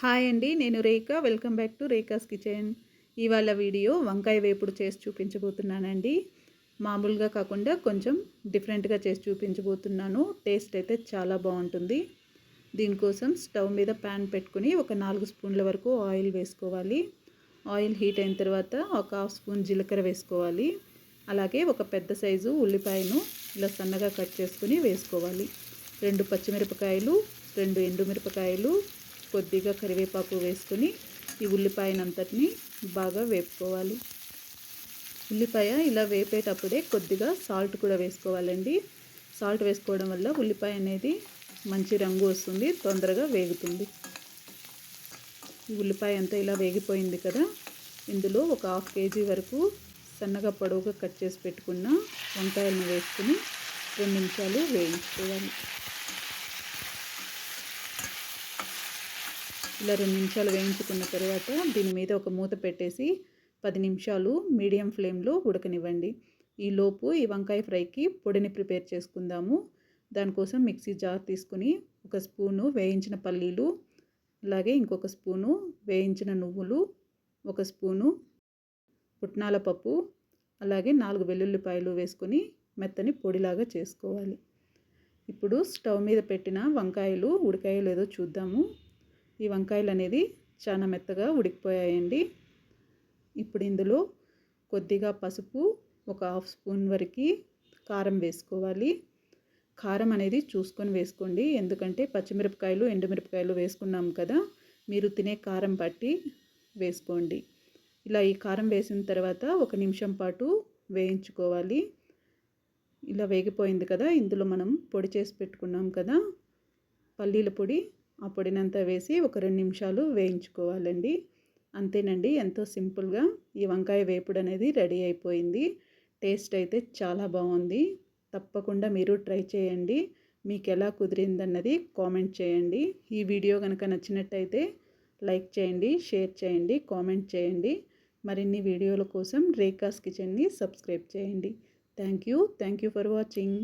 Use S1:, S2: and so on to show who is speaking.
S1: Hi అండి నేను Rekha. Welcome back to Rekha's kitchen. ఇవాళ వీడియో వంకాయ వేపుడు చేసి చూపించబోతున్నానండి. మామూలుగా కాకుండా కొంచెం డిఫరెంట్గా చేసి చూపించబోతున్నాను. టేస్ట్ అయితే చాలా బాగుంటుంది. దీనికోసం స్టవ్ మీద ప్యాన్ పెట్టుకుని ఒక నాలుగు స్పూన్ల వరకు ఆయిల్ వేసుకోవాలి. ఆయిల్ హీట్ అయిన తర్వాత ఒక హాఫ్ స్పూన్ జీలకర్ర వేసుకోవాలి. అలాగే ఒక పెద్ద సైజు ఉల్లిపాయను ఇలా సన్నగా కట్ చేసుకుని వేసుకోవాలి. రెండు పచ్చిమిరపకాయలు రెండు ఎండుమిరపకాయలు కొద్దిగా కరివేపాకు వేసుకొని ఈ ఉల్లిపాయనంతటిని బాగా వేపుకోవాలి. ఉల్లిపాయ ఇలా వేపేటప్పుడే కొద్దిగా సాల్ట్ కూడా వేసుకోవాలండి. సాల్ట్ వేసుకోవడం వల్ల ఉల్లిపాయ అనేది మంచి రంగు వస్తుంది తొందరగా వేగుతుంది. ఈ ఉల్లిపాయ అంతా ఇలా వేగిపోయింది కదా ఇందులో ఒక హాఫ్ కేజీ వరకు సన్నగా పొడవుగా కట్ చేసి పెట్టుకున్న వంకాయలను వేసుకుని రెండు నిమిషాలు వేయించుకోవాలి. ఇలా రెండు నిమిషాలు వేయించుకున్న తర్వాత దీని మీద ఒక మూత పెట్టేసి పది నిమిషాలు మీడియం ఫ్లేమ్లో ఉడకనివ్వండి. ఈలోపు ఈ వంకాయ ఫ్రైకి పొడిని ప్రిపేర్ చేసుకుందాము. దానికోసం మిక్సీ జార్ తీసుకుని ఒక స్పూను వేయించిన పల్లీలు అలాగే ఇంకొక స్పూను వేయించిన నువ్వులు ఒక స్పూను పుట్నాల పప్పు అలాగే నాలుగు వెల్లుల్లిపాయలు వేసుకొని మెత్తని పొడిలాగా చేసుకోవాలి. ఇప్పుడు స్టవ్ మీద పెట్టిన వంకాయలు ఉడికాయో లేదో చూద్దాము. ఈ వంకాయలు అనేది చాలా మెత్తగా ఉడికిపోయాయండి. ఇప్పుడు ఇందులో కొద్దిగా పసుపు ఒక హాఫ్ స్పూన్ వరకు కారం వేసుకోవాలి. కారం అనేది చూసుకొని వేసుకోండి. ఎందుకంటే పచ్చిమిరపకాయలు ఎండుమిరపకాయలు వేసుకున్నాం కదా మీరు తినే కారం బట్టి వేసుకోండి. ఇలా ఈ కారం వేసిన తర్వాత ఒక నిమిషం పాటు వేయించుకోవాలి. ఇలా వేగిపోయింది కదా ఇందులో మనం పొడి చేసి పెట్టుకున్నాం కదా పల్లీల పొడి ఆ పొడినంతా వేసి ఒక రెండు నిమిషాలు వేయించుకోవాలండి. అంతేనండి ఎంతో సింపుల్గా ఈ వంకాయ వేపుడు అనేది రెడీ అయిపోయింది. టేస్ట్ అయితే చాలా బాగుంది. తప్పకుండా మీరు ట్రై చేయండి. మీకు ఎలా కుదిరిందన్నది కామెంట్ చేయండి. ఈ వీడియో కనుక నచ్చినట్టయితే లైక్ చేయండి షేర్ చేయండి కామెంట్ చేయండి. మరిన్ని వీడియోల కోసం రేఖాస్ కిచెన్ని సబ్స్క్రైబ్ చేయండి. Thank you. Thank you for watching.